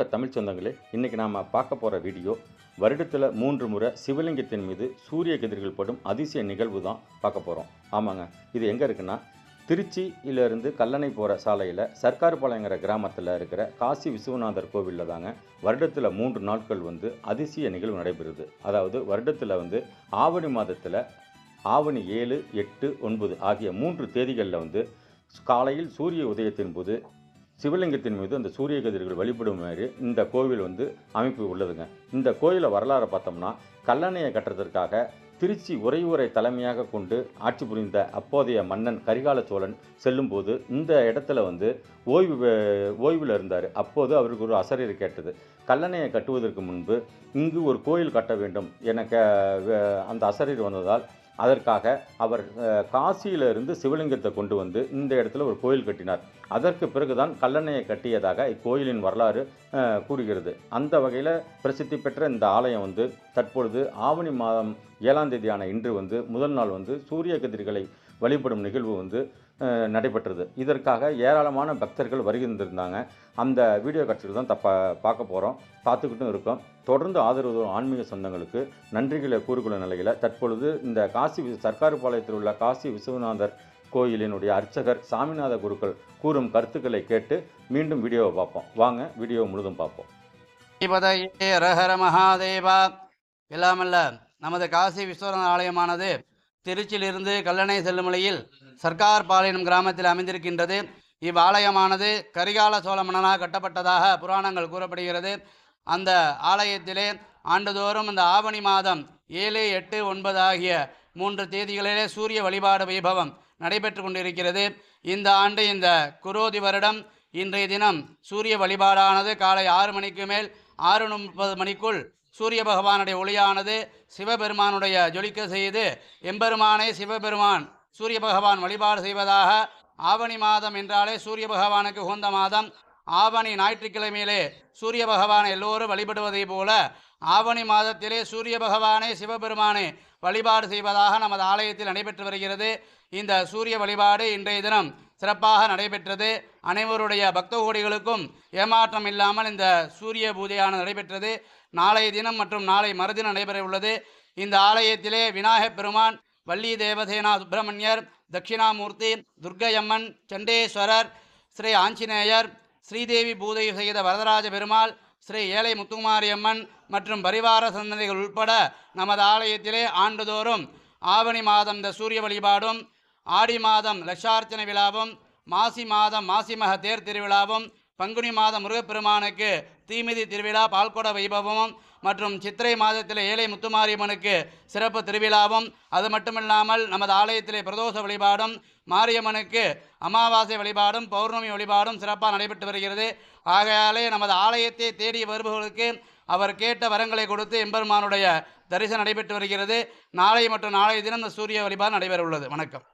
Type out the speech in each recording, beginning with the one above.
உலக தமிழ் சொந்தங்களே இன்றைக்கி நாம் பார்க்க போகிற வீடியோ வருடத்தில் மூன்று முறை சிவலிங்கத்தின் மீது சூரிய கதிர்கள் படும் அதிசய நிகழ்வு தான் பார்க்க போகிறோம் ஆமாங்க. இது எங்கே இருக்குன்னா திருச்சியிலிருந்து கல்லணை போகிற சாலையில் சர்க்கார்பாளையங்கிற கிராமத்தில் இருக்கிற காசி விஸ்வநாதர் கோவிலில் தாங்க வருடத்தில் மூன்று நாட்கள் வந்து அதிசய நிகழ்வு நடைபெறுது. அதாவது வருடத்தில் வந்து ஆவணி மாதத்தில் ஆவணி ஏழு எட்டு ஒன்பது ஆகிய மூன்று தேதிகளில் வந்து காலையில் சூரிய உதயத்தின் போது சிவலிங்கத்தின் மீது அந்த சூரிய கதிர்கள் வழிபடும் மாதிரி இந்த கோவில் வந்து அமைப்பு உள்ளதுங்க. இந்த கோயிலை வரலாறை பார்த்தோம்னா கல்லணையை கட்டுறதற்காக திருச்சி உறையூரை தலைமையாக கொண்டு ஆட்சி புரிந்த அப்போதைய மன்னன் கரிகால சோழன் செல்லும்போது இந்த இடத்துல வந்து ஓய்வு ஓய்வில் இருந்தார். அப்போது அவருக்கு ஒரு அசரீர் கேட்டது. கல்லணையை கட்டுவதற்கு முன்பு இங்கு ஒரு கோயில் கட்ட வேண்டும் என கே அந்த அசரீர் வந்ததால் அதற்காக அவர் காசியிலிருந்து சிவலிங்கத்தை கொண்டு வந்து இந்த இடத்துல ஒரு கோயில் கட்டினார். அதற்கு பிறகுதான் கல்லணையை கட்டியதாக இக்கோயிலின் வரலாறு கூறுகிறது. அந்த வகையில் பிரசித்தி பெற்ற இந்த ஆலயம் வந்து தற்பொழுது ஆவணி மாதம் ஏழாம் தேதியான இன்று வந்து முதல் நாள் வந்து சூரிய கதிர்களை வழிபடும் நிகழ்வு வந்து நடைபெற்றது. இதற்காக ஏராளமான பக்தர்கள் வருகின்றிருந்தாங்க. அந்த வீடியோ காட்சிகள் தான் தப்பா பார்க்க போகிறோம் பார்த்துக்கிட்டும் இருக்கோம். தொடர்ந்து ஆதரவு தரும் ஆன்மீக சொந்தங்களுக்கு நன்றிகளை கூறுகொள்ள நிலையில் தற்பொழுது இந்த காசி வி- சர்க்கார்பாளையத்தில் உள்ள காசி விஸ்வநாதர் கோயிலினுடைய அர்ச்சகர் சாமிநாத குருக்கள் கூறும் கருத்துக்களை கேட்டு மீண்டும் வீடியோவை பார்ப்போம். வாங்க வீடியோ முழுதும் பார்ப்போம். ஸ்ரீபதையே மகாதேவா. எல்லாமல்ல நமது காசி விஸ்வநாத ஆலயமானது திருச்சியிலிருந்து கல்லணை செல்லும் வழியில் சர்க்கார் பாளையம் கிராமத்தில் அமைந்திருக்கின்றது. இவ்வாலயமானது கரிகால சோழ மன்னனாக கட்டப்பட்டதாக புராணங்கள் கூறப்படுகிறது. அந்த ஆலயத்திலே ஆண்டுதோறும் இந்த ஆவணி மாதம் ஏழு எட்டு ஒன்பது ஆகிய மூன்று தேதிகளிலே சூரிய வழிபாடு வைபவம் நடைபெற்று கொண்டிருக்கிறது. இந்த ஆண்டு இந்த குரோதி வருடம் இன்றைய தினம் சூரிய வழிபாடானது காலை ஆறு மணிக்கு மேல் ஆறு முப்பது மணிக்குள் சூரிய பகவானுடைய ஒளியானது சிவபெருமானுடைய ஜொலிக்க செய்து எம்பெருமானே சிவபெருமான் சூரிய பகவான் வழிபாடு செய்வதாக ஆவணி மாதம் என்றாலே சூரிய பகவானுக்கு உகந்த மாதம். ஆவணி ஞாயிற்றுக்கிழமையிலே சூரிய பகவானை எல்லோரும் வழிபடுவதைப் போல ஆவணி மாதத்திலே சூரிய பகவானே சிவபெருமானே வழிபாடு செய்வதாக நமது ஆலயத்தில் நடைபெற்று வருகிறது. இந்த சூரிய வழிபாடு இன்றைய தினம் சிறப்பாக நடைபெற்றது. அனைவருடைய பக்த கோடிகளுக்கும் ஏமாற்றம் இல்லாமல் இந்த சூரிய பூஜையானது நடைபெற்றது. நாளைய தினம் மற்றும் நாளை மறுதினம் நடைபெற உள்ளது. இந்த ஆலயத்திலே விநாயகப் பெருமான் வள்ளி தேவசேனா சுப்பிரமணியர் தட்சிணாமூர்த்தி துர்க்கையம்மன் சண்டேஸ்வரர் ஸ்ரீ ஆஞ்சநேயர் ஸ்ரீதேவி பூஜை செய்த வரதராஜ பெருமாள் ஸ்ரீ ஏழை முத்துக்குமாரியம்மன் மற்றும் பரிவார சந்ததிகள் உட்பட நமது ஆலயத்திலே ஆண்டுதோறும் ஆவணி மாதம் இந்த சூரிய வழிபாடும் ஆடி மாதம் லட்சார்ச்சனை விழாவும் மாசி மாதம் மாசிமக தேர் திருவிழாவும் பங்குனி மாதம் முருகப்பெருமானுக்கு தீமிதி திருவிழா பால்கொட வைபவமும் மற்றும் சித்திரை மாதத்தில் ஏழை முத்துமாரியம்மனுக்கு சிறப்பு திருவிழாவும். அது மட்டுமில்லாமல் நமது ஆலயத்திலே பிரதோஷ வழிபாடும் மாரியம்மனுக்கு அமாவாசை வழிபாடும் பௌர்ணமி வழிபாடும் சிறப்பாக நடைபெற்று வருகிறது. ஆகையாலே நமது ஆலயத்தை தேடி வருபவர்களுக்கு அவர் கேட்ட வரங்களை கொடுத்து எம்பெருமானுடைய தரிசனம் நடைபெற்று வருகிறது. நாளை மற்றும் நாளைய தினம் இந்த சூரிய வழிபாடு நடைபெற உள்ளது வணக்கம்.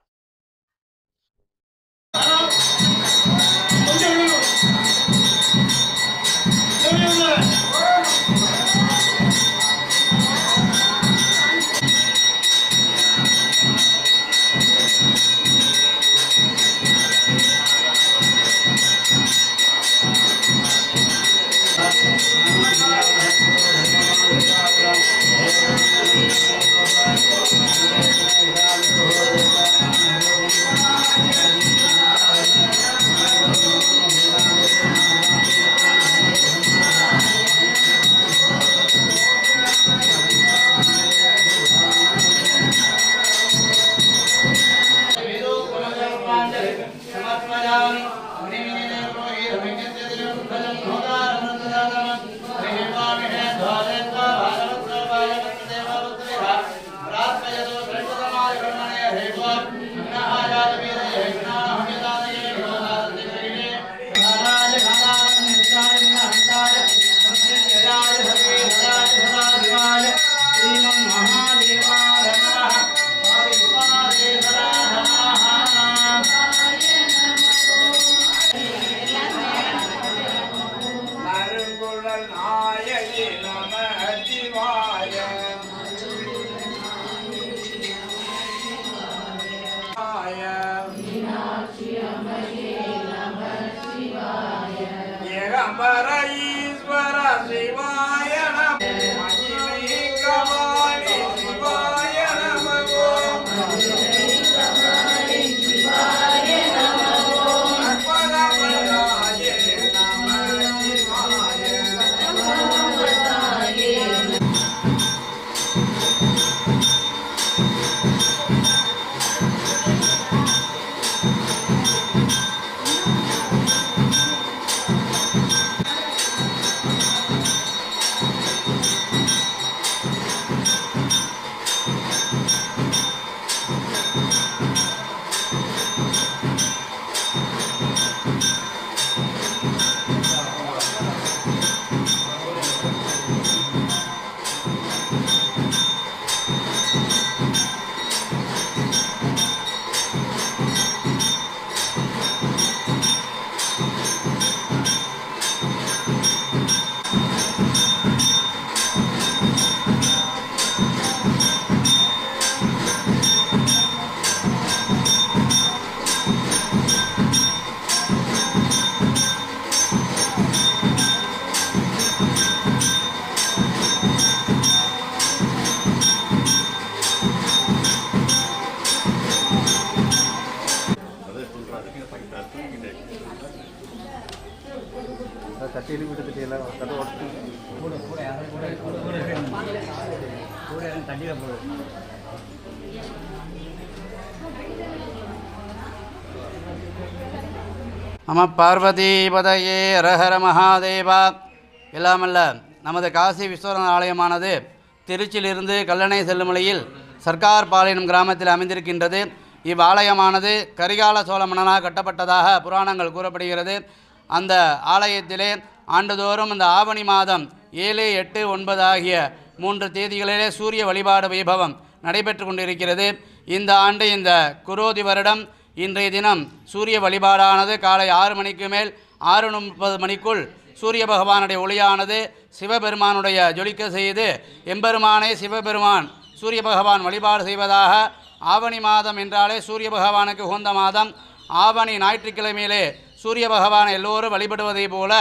நம பார்வதிபதையே ரஹர மகாதேவா. எல்லாமல்ல நமது காசி விஸ்வநாத ஆலயமானது திருச்சியிலிருந்து கல்லணை செல்லும் வழியில் சர்க்கார் பாளையம் கிராமத்தில் அமைந்திருக்கின்றது. இவ்வாலயமானது கரிகால சோழ மன்னனாக கட்டப்பட்டதாக புராணங்கள் கூறப்படுகிறது. அந்த ஆலயத்திலே ஆண்டுதோறும் இந்த ஆவணி மாதம் ஏழு எட்டு ஒன்பது ஆகிய மூன்று தேதிகளிலே சூரிய வழிபாடு வைபவம் நடைபெற்று கொண்டிருக்கிறது. இந்த ஆண்டு இந்த குரோதி வருடம் இன்றைய தினம் சூரிய வழிபாடானது காலை ஆறு மணிக்கு மேல் ஆறு முப்பது மணிக்குள் சூரிய பகவானுடைய ஒளியானது சிவபெருமானுடைய ஜொலிக்க செய்து எம்பெருமானை சிவபெருமான் சூரிய பகவான் வழிபாடு செய்வதாக ஆவணி மாதம் என்றாலே சூரிய பகவானுக்கு உகந்த மாதம். ஆவணி ஞாயிற்றுக்கிழமையிலே சூரிய பகவானை எல்லோரும் வழிபடுவதைப் போல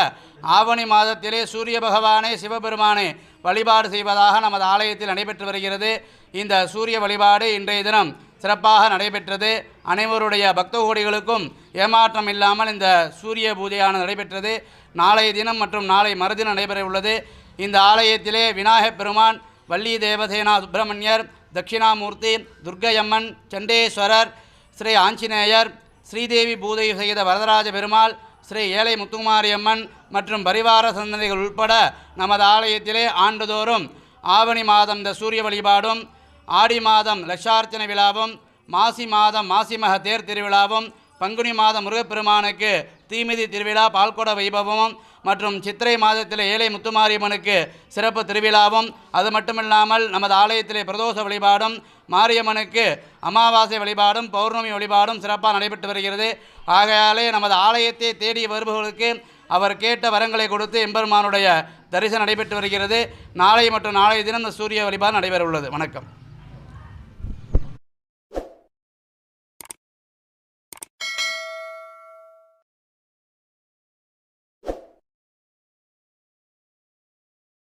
ஆவணி மாதத்திலே சூரிய பகவானை சிவபெருமானை வழிபாடு செய்வதாக நமது ஆலயத்தில் நடைபெற்று வருகிறது. இந்த சூரிய வழிபாடு இன்றைய தினம் சிறப்பாக நடைபெற்றது. அனைவருடைய பக்த கோடிகளுக்கும் ஏமாற்றம் இல்லாமல் இந்த சூரிய பூஜையானது நடைபெற்றது. நாளைய தினம் மற்றும் நாளை மறுதினம் நடைபெற உள்ளது. இந்த ஆலயத்திலே விநாயகப் பெருமான் வள்ளி தேவசேனா சுப்பிரமணியர் தட்சிணாமூர்த்தி துர்க்கையம்மன் சண்டேஸ்வரர் ஸ்ரீ ஆஞ்சநேயர் ஸ்ரீதேவி பூதை செய்த வரதராஜ பெருமாள் ஸ்ரீ ஏழை முத்துக்குமாரியம்மன் மற்றும் பரிவார சந்ததிகள் உட்பட நமது ஆலயத்திலே ஆண்டுதோறும் ஆவணி மாதம் இந்த சூரிய வழிபாடும் ஆடி மாதம் லட்சார்ச்சனை விழாவும் மாசி மாதம் மாசிமக தேர் திருவிழாவும் பங்குனி மாதம் முருகப்பெருமானுக்கு தீமிதி திருவிழா பால்கொட வைபவமும் மற்றும் சித்திரை மாதத்தில் ஏழை முத்துமாரியம்மனுக்கு சிறப்பு திருவிழாவும் அது மட்டுமில்லாமல் நமது ஆலயத்திலே பிரதோஷ வழிபாடும் மாரியம்மனுக்கு அமாவாசை வழிபாடும் பௌர்ணமி வழிபாடும் சிறப்பாக நடைபெற்று வருகிறது. ஆகையாலே நமது ஆலயத்தை தேடி வருபவர்களுக்கு அவர் கேட்ட வரங்களை கொடுத்து எம்பெருமானுடைய தரிசனம் நடைபெற்று வருகிறது. நாளை மற்றும் நாளைய தினம் இந்த சூரிய வழிபாடு நடைபெற உள்ளது வணக்கம்.